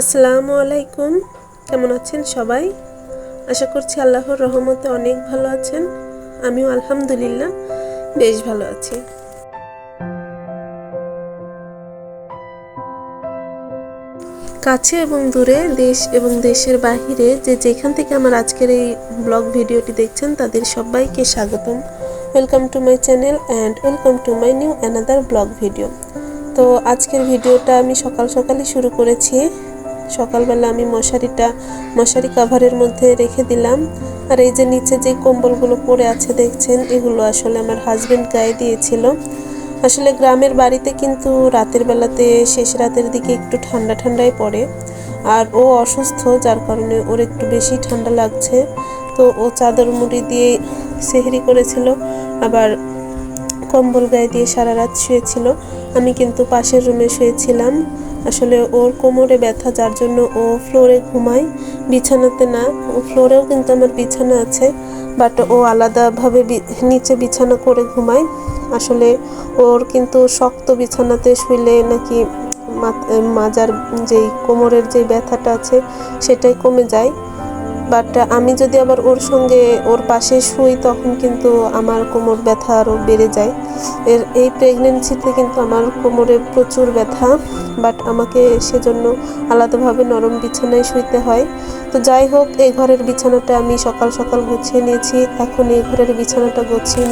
আসসালামু আলাইকুম। কেমন আছেন সবাই? আশা করছি আল্লাহর রহমতে অনেক ভালো আছেন। আমিও আলহামদুলিল্লাহ বেশ ভালো আছি। কাছে এবং দূরে দেশ এবং দেশের বাহিরে যে যেখান থেকে আমার আজকের এই ব্লগ ভিডিওটি দেখছেন, তাদের সবাইকে স্বাগতম। Welcome to my channel and welcome to my new another vlog video. তো আজকের ভিডিওটা আমি সকাল সকালই শুরু করেছি। সকালবেলা আমি মশারিটা, মশারি কাভারের মধ্যে রেখে দিলাম। আর এই যে নিচে যে কম্বলগুলো পড়ে আছে দেখছেন, এগুলো আসলে আমার হাজব্যান্ড গায়ে দিয়েছিল। আসলে গ্রামের বাড়িতে কিন্তু রাতের বেলাতে, শেষ রাতের দিকে একটু ঠান্ডা ঠান্ডাই পড়ে। আর ও অসুস্থ, যার কারণে ওর একটু বেশি ঠান্ডা লাগছে। তো ও চাদর মুড়ি দিয়ে সেহরি করেছিল, আবার কম্বল গায়ে দিয়ে সারা রাত শুয়েছিল। আমি কিন্তু পাশের রুমে শুয়েছিলাম। আসলে ওর কোমরে ব্যথা, যার জন্য ও ফ্লোরে ঘুমায়। বিছানাতে না ও ফ্লোরেও কিন্তু আমার বিছানা আছে বাট ও আলাদাভাবে নিচে বিছানা করে ঘুমায়। আসলে ওর কিন্তু শক্ত বিছানাতে শুইলে নাকি মাজার যেই কোমরের যে ব্যথাটা আছে, সেটাই কমে যায়। বাট আমি যদি আবার ওর সঙ্গে ওর পাশে শুই তখন কিন্তু আমার কোমর ব্যথা আরও বেড়ে যায়। এর এই প্রেগনেন্সিতে কিন্তু আমার কোমরে প্রচুর ব্যথা বাট আমাকে সেজন্য আলাদাভাবে নরম বিছানায় শুইতে হয়। তো যাই হোক এই ঘরের বিছানাটা আমি সকাল সকাল গুছিয়ে নিয়েছি। এখন এই ঘরের বিছানাটা গুছিয়ে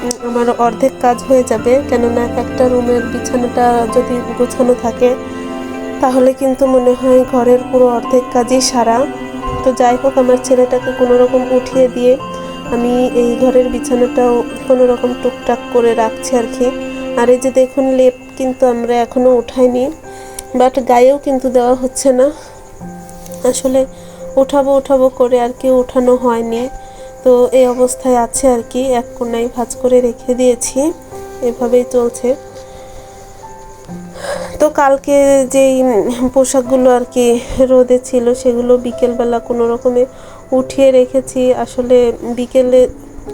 উম, আমার অর্ধেক কাজ হয়ে যাবে। কেননা একটা রুমের বিছানাটা যদি গোছানো থাকে তাহলে কিন্তু মনে হয় ঘরের পুরো অর্ধেক কাজই সারা। তো যাই হোক, আমার ছেলেটাকে কোনো রকম উঠিয়ে দিয়ে আমি এই ঘরের বিছানাটাও কোনো রকম টুকটাক করে রাখছি আর কি। আর এই যে দেখুন, লেপ কিন্তু আমরা এখনও উঠাইনি, বাট গায়েও কিন্তু দেওয়া হচ্ছে না। আসলে উঠাবো উঠাবো করে আর কি উঠানো হয়নি। তো এই অবস্থায় আছে আর কি, এক কোনায় ভাঁজ করে রেখে দিয়েছি। এভাবেই চলছে। তো কালকে যেই পোশাকগুলো আর কি রোদে ছিল সেগুলো বিকেলবেলা কোনো রকমে উঠিয়ে রেখেছি। আসলে বিকেলে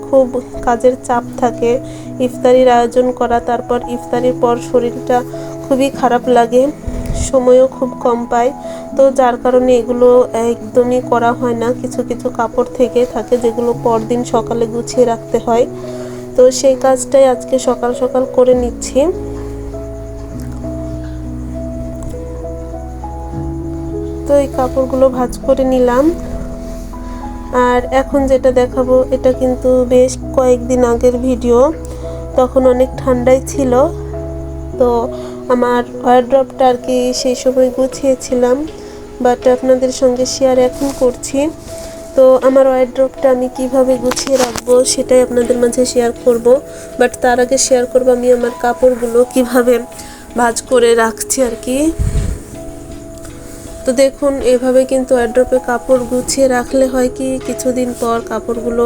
খুব কাজের চাপ থাকে। ইফতারির আয়োজন করা, তারপর ইফতারির পর শরীরটা খুবই খারাপ লাগে, সময়ও খুব কম পাই। তো যার কারণে এগুলো একদমই করা হয় না। কিছু কিছু কাপড় থেকে থাকে যেগুলো পরদিন সকালে গুছিয়ে রাখতে হয়। তো সেই কাজটাই আজকে সকাল সকাল করে নিচ্ছি। তো এই কাপড়গুলো ভাঁজ করে নিলাম। আর এখন যেটা দেখাবো, এটা কিন্তু বেশ কয়েকদিন আগের ভিডিও। তখন অনেক ঠান্ডাই ছিল, তো আমার ওয়ারড্রপটা আর কি সেই সময় গুছিয়েছিলাম। বাট আপনাদের সঙ্গে শেয়ার এখন করছি। তো আমার ওয়ারড্রপটা আমি কীভাবে গুছিয়ে রাখব, সেটাই আপনাদের মাঝে শেয়ার করব। বাট তার আগে শেয়ার করব আমি আমার কাপড়গুলো কীভাবে ভাঁজ করে রাখছি আর কি। তো দেখুন, এভাবে কিন্তু অ্যাড্রপে কাপড় গুছিয়ে রাখলে হয় কি, কিছুদিন পর কাপড়গুলো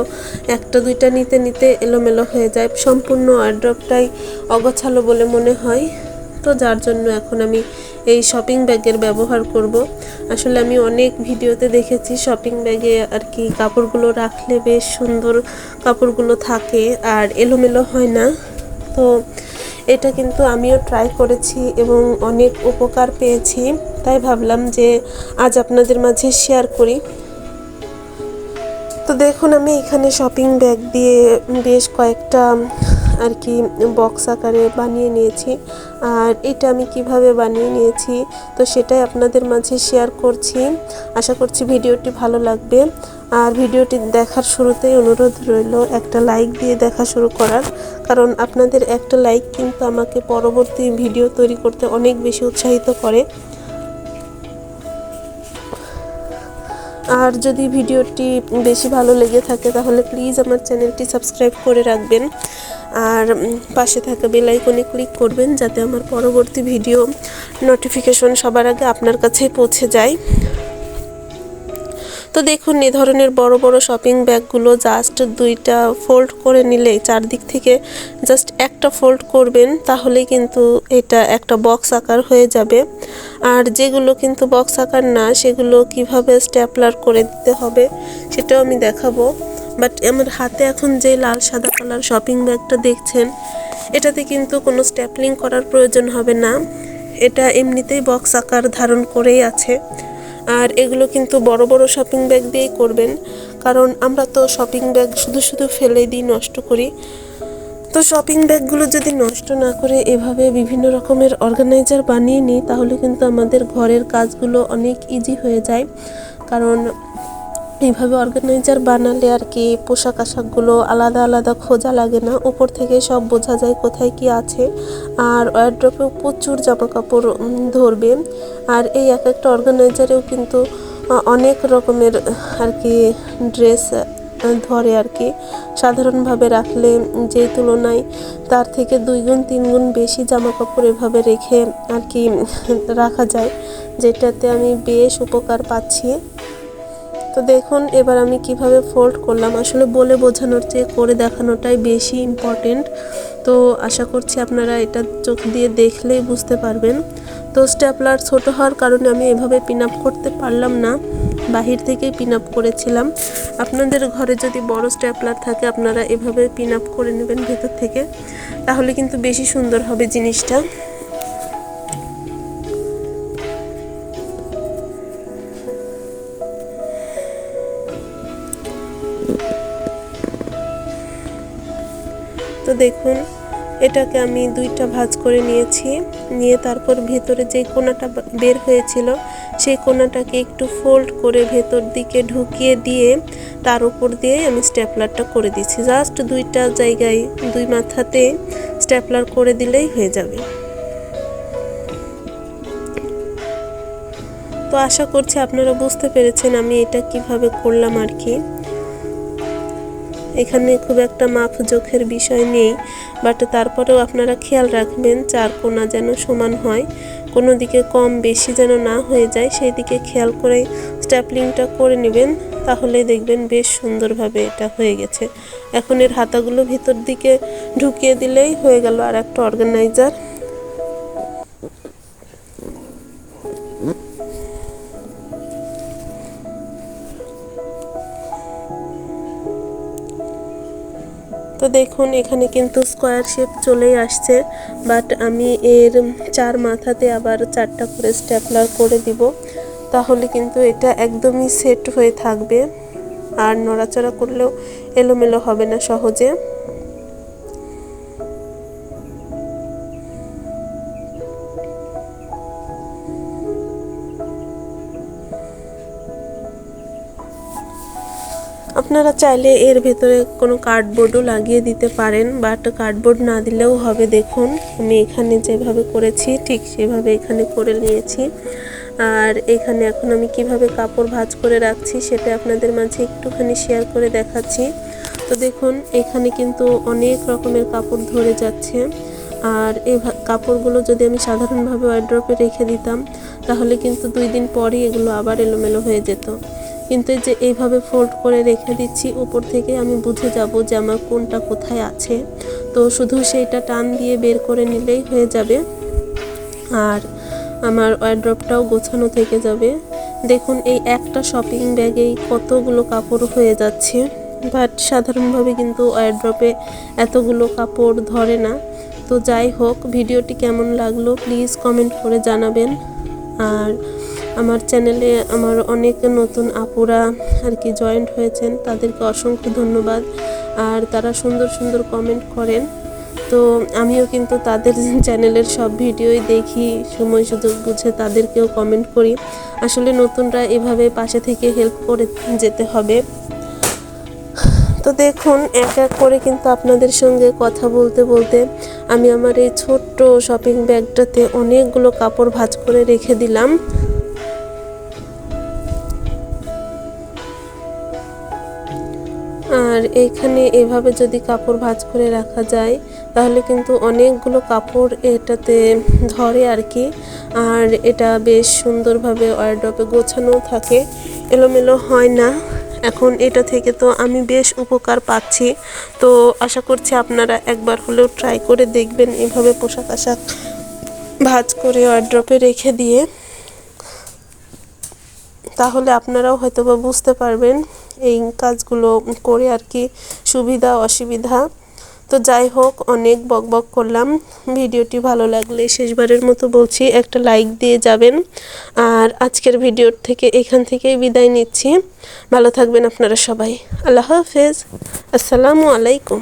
একটা দুইটা নিতে নিতে এলোমেলো হয়ে যায়। সম্পূর্ণ অ্যাড্রপটাই অগোছালো বলে মনে হয়। তো যার জন্য এখন আমি এই শপিং ব্যাগের ব্যবহার করব। আসলে আমি অনেক ভিডিওতে দেখেছি শপিং ব্যাগে আর কি কাপড়গুলো রাখলে বেশ সুন্দর কাপড়গুলো থাকে আর এলোমেলো হয় না। তো এটা কিন্তু আমিও ট্রাই করেছি এবং অনেক উপকার পেয়েছি। তাই ভাবলাম যে আজ আপনাদের মাঝে শেয়ার করি। তো দেখুন, আমি এখানে শপিং ব্যাগ দিয়ে বেশ কয়েকটা আর কি বক্স আকারে বানিয়ে নিয়েছি। আর এটা আমি কীভাবে বানিয়ে নিয়েছি, তো সেটাই আপনাদের মাঝে শেয়ার করছি। আশা করছি ভিডিওটি ভালো লাগবে। আর ভিডিওটি দেখার শুরুতেই অনুরোধ রইল, একটা লাইক দিয়ে দেখা শুরু করার। কারণ আপনাদের একটা লাইক কিন্তু আমাকে পরবর্তী ভিডিও তৈরি করতে অনেক বেশি উৎসাহিত করে। আর যদি ভিডিওটি বেশি ভালো লেগে থাকে, তাহলে প্লিজ আমার চ্যানেলটি সাবস্ক্রাইব করে রাখবেন। আর পাশে থাকা বেল আইকনে ক্লিক করবেন, যাতে আমার পরবর্তী ভিডিও নোটিফিকেশন সবার আগে আপনার কাছেই পৌঁছে যায়। তো দেখুন, এ ধরনের বড় বড় শপিং ব্যাগগুলো জাস্ট দুইটা ফোল্ড করে নিলে, চারদিক থেকে জাস্ট একটা ফোল্ড করবেন, তাহলেই কিন্তু এটা একটা বক্স আকার হয়ে যাবে। আর যেগুলো কিন্তু বক্স আকার না, সেগুলো কীভাবে স্ট্যাপলার করে দিতে হবে সেটাও আমি দেখাবো। বাট আমার হাতে এখন যে লাল সাদা কালার শপিং ব্যাগটা দেখছেন, এটাতে কিন্তু কোনো স্ট্যাপলিং করার প্রয়োজন হবে না। এটা এমনিতেই বক্স আকার ধারণ করেই আছে। আর এগুলো কিন্তু বড় বড় শপিং ব্যাগ দিয়েই করবেন। কারণ আমরা তো শপিং ব্যাগ শুধু শুধু ফেলে দিই, নষ্ট করি। তো শপিং ব্যাগগুলো যদি নষ্ট না করে এভাবে বিভিন্ন রকমের অর্গানাইজার বানিয়ে নিই, তাহলে কিন্তু আমাদের ঘরের কাজগুলো অনেক ইজি হয়ে যায়। কারণ এইভাবে অর্গানাইজার বানালে আর কি পোশাক আশাকগুলো আলাদা আলাদা খোঁজা লাগে না। উপর থেকে সব বোঝা যায় কোথায় কি আছে। আর ওয়ারড্রপেও প্রচুর জামা কাপড় ধরবে। আর এই এক একটা অর্গানাইজারেও কিন্তু অনেক রকমের, আর কি ড্রেস ধরে আর কি। সাধারণভাবে রাখলে যে তুলনায় তার থেকে দুই গুণ, তিন গুণ বেশি জামা কাপড় এভাবে রেখে আর কি রাখা যায়, যেটাতে আমি বেশ উপকার পাচ্ছি। তো দেখুন, এবার আমি কীভাবে ফোল্ড করলাম। আসলে বলে বোঝানোর চেয়ে করে দেখানোটাই বেশি ইম্পর্টেন্ট তো আশা করছি আপনারা এটা চোখ দিয়ে দেখলেই বুঝতে পারবেন। তো স্ট্যাপলার ছোট হওয়ার কারণে আমি এভাবে পিন আপ করতে পারলাম না। বাহির থেকেই পিন আপ করেছিলাম। আপনাদের ঘরে যদি বড় স্ট্যাপলার থাকে, আপনারা এভাবে পিন আপ করে নেবেন ভেতর থেকে। তাহলে কিন্তু বেশি সুন্দর হবে জিনিসটা। তো দেখুন এটাকে আমি দুইটা ভাঁজ করে নিয়েছি। নিয়ে তারপর ভেতরে যে কোনাটা বের হয়েছিল, সেই কোনাটাকে একটু ফোল্ড করে ভেতর দিকে ঢুকিয়ে দিয়ে তার উপর দিয়ে আমি স্ট্যাপলারটা করে দিচ্ছি। জাস্ট দুইটা জায়গায়, দুই মাথাতে স্ট্যাপলার করে দিলেই হয়ে যাবে। তো আশা করছি আপনারা বুঝতে পেরেছেন আমি এটা কীভাবে করলাম আর কি। এখানে খুব একটা মাপ জোখের বিষয় নেই বাট তারপরেও আপনারা খেয়াল রাখবেন চার কোনা যেন সমান হয়, কোনো দিকে কম বেশি যেন না হয়ে যায়, সেই দিকে খেয়াল করে স্ট্যাপলিংটা করে নেবেন, তাহলে দেখবেন বেশ সুন্দরভাবে এটা হয়ে গেছে। এখন এর হাতাগুলো ভিতর দিকে ঢুকিয়ে দিলেই হয়ে গেল আর একটা অর্গানাইজার তো দেখুন, এখানে কিন্তু স্কোয়ার শেপ চলেই আসছে বাট আমি এর চার মাথাতে আবার চারটা করে স্ট্যাপলার করে দিব। তাহলে কিন্তু এটা একদমই সেট হয়ে থাকবে, আর নড়াচড়া করলেও এলোমেলো হবে না সহজে। আপনারা চাইলে এর ভেতরে কোনো কার্ডবোর্ডও লাগিয়ে দিতে পারেন, বাট কার্ডবোর্ড না দিলেও হবে। দেখুন, আমি এখানে যেভাবে করেছি, ঠিক সেভাবে এখানে করে নিয়েছি। আর এখানে এখন আমি কীভাবে কাপড় ভাঁজ করে রাখছি, সেটা আপনাদের মাঝে একটুখানি শেয়ার করে দেখাচ্ছি। তো দেখুন, এখানে কিন্তু অনেক রকমের কাপড় ধরে যাচ্ছে। আর এই কাপড়গুলো যদি আমি সাধারণভাবে ওয়ার্ড্রপে রেখে দিতাম, তাহলে কিন্তু দুই দিন পরই এগুলো আবার এলোমেলো হয়ে যেত। কিন্তু যে এইভাবে ফোল্ড করে রেখে দিচ্ছি, উপর থেকে আমি বুঝে যাব যে আমার কোনটা কোথায় আছে। তো শুধু সেইটা টান দিয়ে বের করে নিলেই হয়ে যাবে। আর আমার ওয়ার্ড্রপটাও গোছানো থেকে যাবে। দেখুন, এই একটা শপিং ব্যাগেই কতগুলো কাপড় হয়ে যাচ্ছে। বাট সাধারণভাবে কিন্তু ওয়ার্ড্রপে এতগুলো কাপড় ধরে না। তো যাই হোক, ভিডিওটি কেমন লাগল প্লিজ কমেন্ট করে জানাবেন। আর আমার চ্যানেলে আমার অনেক নতুন আপুরা আর কি জয়েন্ট হয়েছেন, তাদেরকে অসংখ্য ধন্যবাদ। আর তারা সুন্দর সুন্দর কমেন্ট করেন। তো আমিও কিন্তু তাদের চ্যানেলের সব ভিডিওই দেখি, সময় সুযোগ বুঝে তাদেরকেও কমেন্ট করি। আসলে নতুনরা এভাবে পাশে থেকে হেল্প করে যেতে হবে। তো দেখুন, এক এক করে কিন্তু আপনাদের সঙ্গে কথা বলতে বলতে আমি আমার এই ছোট্ট শপিং ব্যাগটাতে অনেকগুলো কাপড় ভাঁজ করে রেখে দিলাম। আর এইখানে এভাবে যদি কাপড় ভাঁজ করে রাখা যায়, তাহলে কিন্তু অনেকগুলো কাপড় এটাতে ধরে আর কি। আর এটা বেশ সুন্দরভাবে ওয়ার্ড্রপে গোছানো থাকে। এলোমেলো হয় না। এখন এটা থেকে তো আমি বেশ উপকার পাচ্ছি। তো আশা করছি আপনারা একবার হলেও ট্রাই করে দেখবেন এভাবে পোশাক আশাক ভাঁজ করে ওয়ার্ড্রপে রেখে দিয়ে। তাহলে আপনারাও হয়তো বা বুঝতে পারবেন এই কাজগুলো করে আর কি সুবিধা, অসুবিধা। তো যাই হোক, অনেক বক বক করলাম। ভিডিওটি ভালো লাগলে শেষবারের মতো বলছি, একটা লাইক দিয়ে যাবেন। আর আজকের ভিডিওর থেকে এখান থেকেই বিদায় নিচ্ছি। ভালো থাকবেন আপনারা সবাই। আল্লাহ হাফেজ। আসসালামু আলাইকুম।